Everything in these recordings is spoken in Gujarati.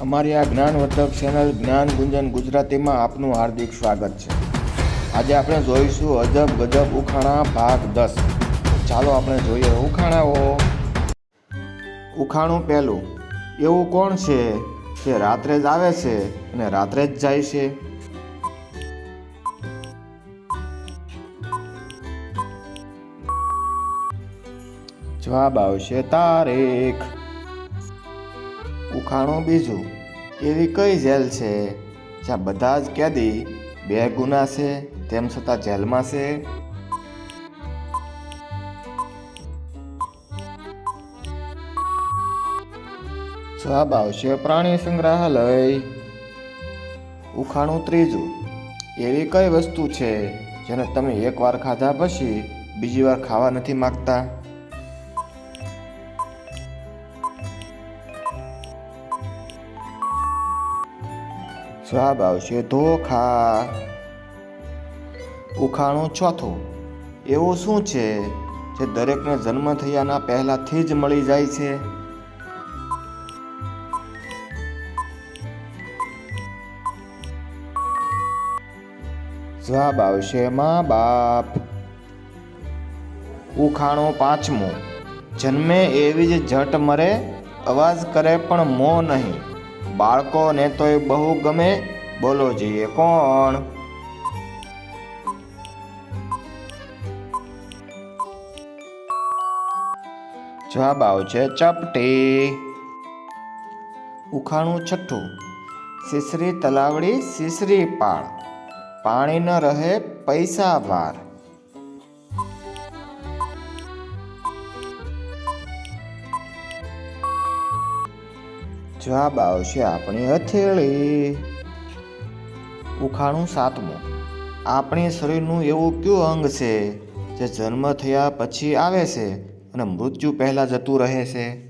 અમારી આ જ્ઞાનવર્ધક ચેનલ જ્ઞાન ગુંજન ગુજરાતીમાં આપનું હાર્દિક સ્વાગત છે. આજે આપણે જોઈશું અજબ ગજબ ઉખાણા ભાગ દસ. ચાલો આપણે જોઈએ ઉખાણાઓ. ઉખાણું પહેલું. એવું કોણ છે જે રાત્રે જ આવે છે અને રાત્રે જ જાય છે? જવાબ આવશે તારીખ. ઉખાણું બીજું એવી કઈ જેલ છે જ્યાં બધા જ કેદી બે ગુના છે, તેમ છતાં જેલમાં છે? જવાબ આવશે પ્રાણી સંગ્રહાલય. ઉખાણું ત્રીજું, એવી કઈ વસ્તુ છે જેને તમે એકવાર ખાધા પછી બીજી વાર ખાવા નથી માંગતા? જવાબ આવશે ધોખા. ઉખાણું ચોથું. એવું શું છે જે દરેકને જન્મ થયાના પહેલાથી જ મળી જાય છે? જવાબ આવશે મા બાપ. ઉખાણો પાંચમો. જન્મે એવી જ જટ મરે, અવાજ કરે પણ મો નહીં. બાળકોને તો એ બહુ ગમે? બોલો જઈએ કોણ? જવાબ આવશે ચપટી. ઉખાણું છઠ્ઠું. સિસરી તલાવડી, સીસરી પાળ. પાણી ન રહે, પૈસા ભાર જવાબ આવશે આપણી હથેળી. ઉખાણું સાતમું. આપણી શરીરનું એવું કયું અંગ છે જે જન્મ થયા પછી આવે છે અને મૃત્યુ પહેલાં જતું રહે છે?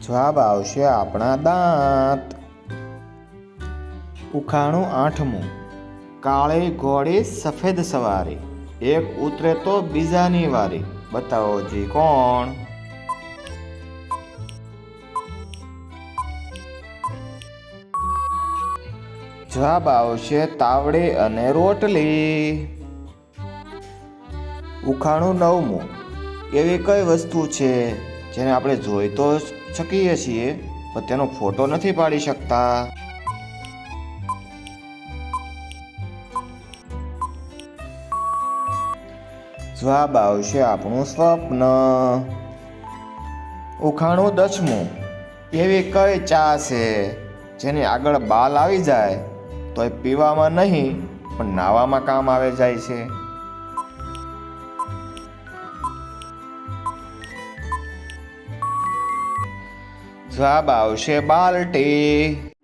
જવાબ આવશે આપણા દાંત. ઉખાણું આઠમું. કાળી ઘોડી સફેદ સવારી. એક ઉતરે તો બીજાની વારી. બતાવો જી કોણ? જવાબ આવશે તાવડી અને રોટલી. ઉખાણું નવમું. એવી કઈ વસ્તુ છે જેને આપણે જોઈ તો શકીએ છીએ, પણ તેનો ફોટો નથી પાડી શકતા? જવાબ આવશે આપણું સ્વપ્ન. ઉખાણું દસમું. એવી કઈ ચા છે જેની આગળ બાલ આવી જાય તો એ પીવામાં નહીં, પણ નાવામાં કામ આવે જાય છે. જવાબ આવશે બાલટી.